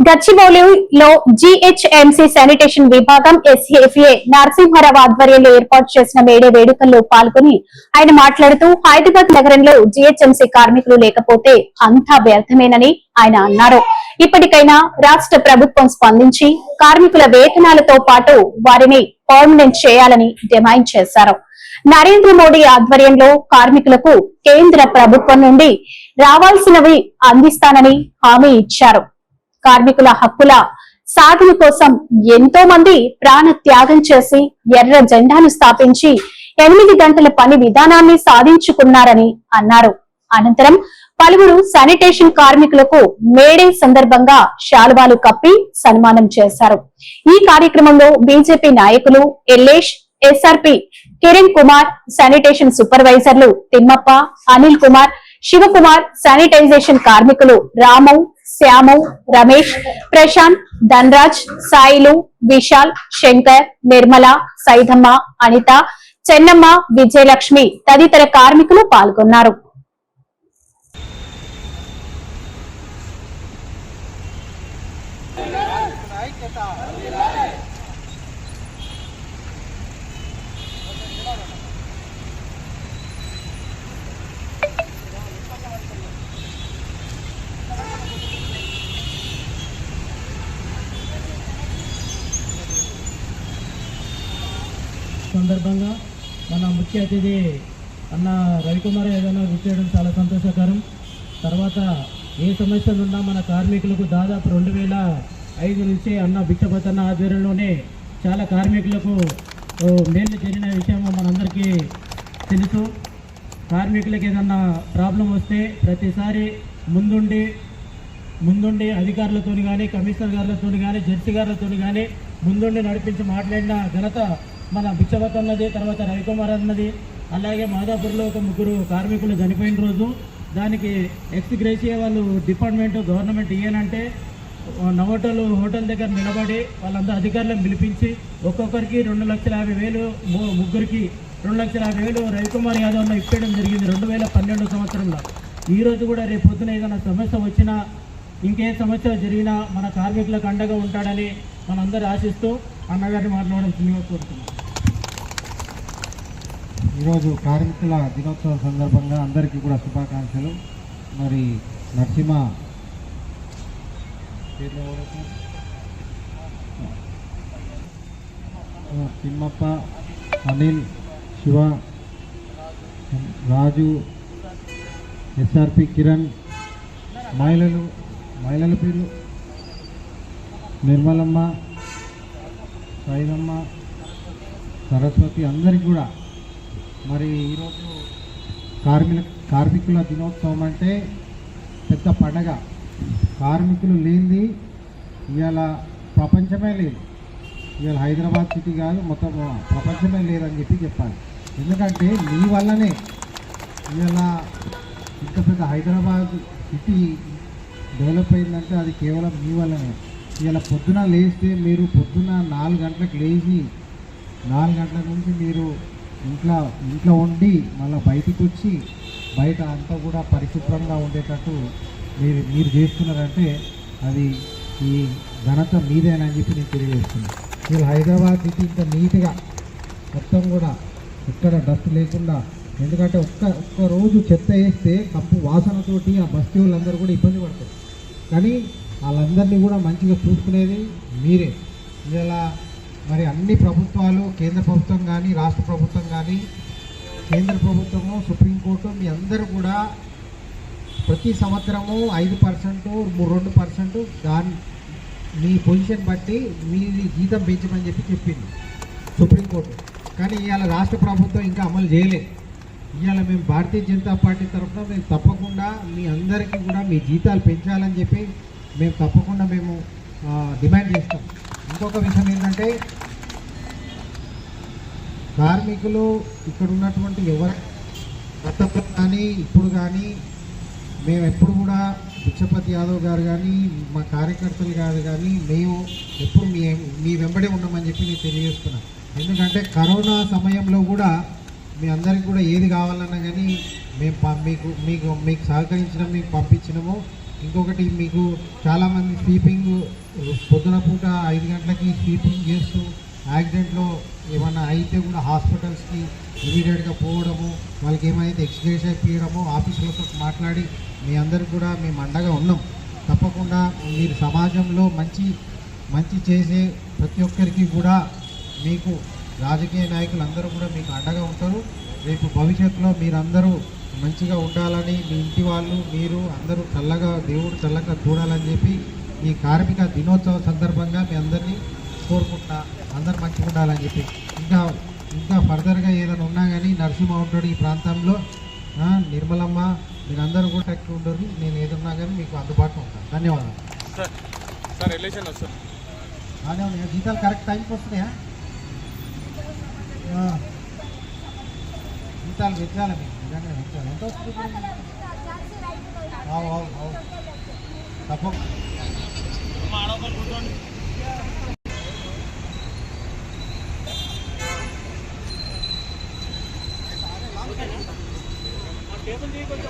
గచ్చిబౌలిలో GHMC sanitation విభాగం ఎస్ఏఫ్ఏ నరసింహారావు ఆధ్వర్యంలో ఏర్పాటు చేసిన మేడే వేడుకల్లో పాల్గొని ఆయన మాట్లాడుతూ హైదరాబాద్ నగరంలో జీహెచ్ఎంసీ కార్మికులు లేకపోతే అంతా వ్యర్థమేనని ఆయన అన్నారు. ఇప్పటికైనా రాష్ట్ర ప్రభుత్వం స్పందించి కార్మికుల వేతనాలతో పాటు వారిని పర్మనెంట్ చేయాలని డిమాండ్ చేశారు. నరేంద్ర మోడీ ఆధ్వర్యంలో కార్మికులకు కేంద్ర ప్రభుత్వం నుండి రావాల్సినవి అందిస్తానని హామీ ఇచ్చారు. కార్మికుల హక్కుల సాధన కోసం ఎంతో మంది ప్రాణ త్యాగం చేసి ఎర్ర జెండాను స్థాపించి ఎనిమిది గంటల పని విధానాన్ని సాధించుకున్నారని అన్నారు. అనంతరం పలువురు శానిటేషన్ కార్మికులకు మేడే సందర్భంగా శాలువాలు కప్పి సన్మానం చేశారు. ఈ కార్యక్రమంలో బీజేపీ నాయకులు ఎల్లేష్ ఎస్ఆర్పి కిరణ్ కుమార్ శానిటేషన్ సూపర్వైజర్లు తిమ్మప్ప అనిల్ కుమార్ శివకుమార్ శానిటైజేషన్ కార్మికులు రాము శ్యాము రమేష్ ప్రశాంత్ ధన్రాజ్ సాయిలు విశాల్ శంకర్ నిర్మల సైదమ్మ అనిత చెన్నమ్మ విజయలక్ష్మి తదితర కార్మికులు పాల్గొన్నారు. సందర్భంగా మన ముఖ్య అతిథి అన్న రవికుమార్ ఏదైనా చేయడం చాలా సంతోషకరం. తర్వాత ఏ సమస్యలు ఉన్నా మన కార్మికులకు దాదాపు రెండు వేల ఐదు నుంచి అన్న భిక్షపతన్న ఆధ్వర్యంలోనే చాలా కార్మికులకు మేలు జరిగిన విషయం మనందరికీ తెలుసు. కార్మికులకు ఏదన్నా ప్రాబ్లం వస్తే ప్రతిసారి ముందుండి ముందుండి అధికారులతో కానీ కమిషనర్ గారులతో కానీ జడ్జి గారులతో కానీ ముందుండి నడిపించి మాట్లాడిన ఘనత మన భిక్షవత్ అన్నది తర్వాత రవికుమార్ అన్నది అలాగే మాదాపూర్లో ఒక ముగ్గురు కార్మికులు చనిపోయిన రోజు. దానికి ఎక్స్ గ్రేసియా వాళ్ళు డిపార్ట్మెంట్ గవర్నమెంట్ ఇయ్యనంటే నవోటల్ హోటల్ దగ్గర నిలబడి వాళ్ళందరూ అధికారులను పిలిపించి ఒక్కొక్కరికి రెండు లక్షల యాభై వేలు ముగ్గురికి రెండు లక్షల యాభై వేలు రవికుమార్ యాదవ్ను ఇప్పేయడం జరిగింది రెండు వేల పన్నెండు సంవత్సరంలో. ఈరోజు కూడా రేపు పొద్దున ఏదైనా సమస్య వచ్చినా ఇంకే సమస్య జరిగినా మన కార్మికులకు అండగా ఉంటాడని మనందరూ ఆశిస్తూ అన్నగారిని మాట్లాడడం చిన్నగా కోరుతున్నాం. ఈరోజు కార్మికుల దినోత్సవం సందర్భంగా అందరికీ కూడా శుభాకాంక్షలు. మరి నరసింహ తిమ్మప్ప అనిల్ శివ రాజు ఎస్ఆర్పి కిరణ్ మహిళలు మహిళల పేర్లు నిర్మలమ్మ సైదమ్మ సరస్వతి అందరికీ కూడా మరి ఈరోజు కార్మిక కార్మికుల దినోత్సవం అంటే పెద్ద పండగ. కార్మికులు లేనిది ఇవాళ ప్రపంచమే లేదు. ఇవాళ హైదరాబాద్ సిటీ కాదు మొత్తం ప్రపంచమే లేదని చెప్పి చెప్పాలి. ఎందుకంటే మీ వల్లనే ఇవాళ ఇంత పెద్ద హైదరాబాద్ సిటీ డెవలప్ అయిందంటే అది కేవలం మీ వల్లనే. ఇవాళ పొద్దున లేస్తే మీరు పొద్దున నాలుగు గంటలకు లేచి నాలుగు గంటల నుంచి మీరు ఇంట్లో ఇంట్లో ఉండి మళ్ళీ బయటికి వచ్చి బయట అంతా కూడా పరిశుభ్రంగా ఉండేటట్టు మీరు మీరు చేస్తున్నారంటే అది ఈ ఘనత మీదేనని చెప్పి నేను తెలియజేస్తున్నాను మీరు హైదరాబాద్ సిటీ ఇంత నీట్గా మొత్తం కూడా ఎక్కడ డస్ట్ లేకుండా ఎందుకంటే ఒక్క ఒక్క రోజు చెత్త వేస్తే కంపు వాసనతోటి ఆ బస్తీ వాళ్ళందరూ కూడా ఇబ్బంది పడతారు. కానీ వాళ్ళందరినీ కూడా మంచిగా చూసుకునేది మీరే. ఇలా మరి అన్ని ప్రభుత్వాలు కేంద్ర ప్రభుత్వం కానీ రాష్ట్ర ప్రభుత్వం కానీ కేంద్ర ప్రభుత్వము సుప్రీంకోర్టు మీ అందరూ కూడా ప్రతి సంవత్సరము ఐదు పర్సెంట్ రెండు పర్సెంట్ దాని మీ పొజిషన్ బట్టి మీ జీతం పెంచమని చెప్పి చెప్పింది సుప్రీంకోర్టు. కానీ ఇవాళ రాష్ట్ర ప్రభుత్వం ఇంకా అమలు చేయలేదు ఇవాళ మేము భారతీయ జనతా పార్టీ తరఫున మేము తప్పకుండా మీ అందరికీ కూడా మీ జీతాలు పెంచాలని చెప్పి మేము తప్పకుండా మేము డిమాండ్ చేస్తాం. ఇంకొక విషయం ఏంటంటే కార్మికులు ఇక్కడ ఉన్నటువంటి ఎవరు గతంలో కానీ ఇప్పుడు కానీ మేము ఎప్పుడు కూడా బిచ్చపతి యాదవ్ గారు కానీ మా కార్యకర్తలు గారు కానీ మేము ఎప్పుడు మీ మీ వెంబడే ఉన్నామని చెప్పి నేను తెలియజేస్తున్నాను ఎందుకంటే కరోనా సమయంలో కూడా మీ అందరికి కూడా ఏది కావాలన్నా కానీ మేము మీకు మీకు మీకు సహకరించడం మీకు పంపించినము. ఇంకొకటి మీకు చాలామంది స్వీపింగ్ పొద్దున పూట ఐదు గంటలకి స్వీపింగ్ చేస్తూ యాక్సిడెంట్లో ఏమన్నా అయితే కూడా హాస్పిటల్స్కి ఇమీడియట్గా పోవడము వాళ్ళకి ఏమైతే ఎక్స్గ్రేస్ అయిపోయడము ఆఫీసులతో మాట్లాడి మీ అందరికి కూడా మేము అండగా ఉన్నాం. తప్పకుండా మీరు సమాజంలో మంచి మంచి చేసే ప్రతి ఒక్కరికి కూడా మీకు రాజకీయ నాయకులు అందరూ కూడా మీకు అండగా ఉంటారు. రేపు భవిష్యత్తులో మీరందరూ మంచిగా ఉండాలని మీ ఇంటి వాళ్ళు మీరు అందరూ చల్లగా దేవుడు చల్లగా చూడాలని చెప్పి ఈ కార్మిక దినోత్సవ సందర్భంగా మీ అందరినీ కోరుకుంటా అందరు మంచిగా ఉండాలని చెప్పి. ఇంకా ఇంకా ఫర్దర్గా ఏదైనా ఉన్నా కానీ నరసింహ ఉంటాడు ఈ ప్రాంతంలో. నిర్మలమ్మ మీరందరూ కూడా టెక్కి ఉండరు నేను ఏదన్నా కానీ మీకు అందుబాటులో ఉంటాను ధన్యవాదాలు. సార్ బాగానే ఉన్నాయా జీతాలు కరెక్ట్ టైంకి వస్తున్నాయా. జీతాలు పెంచాలి మీకు आओ आओ आओ तपो मारो पर घुटन टेबल दी कुछ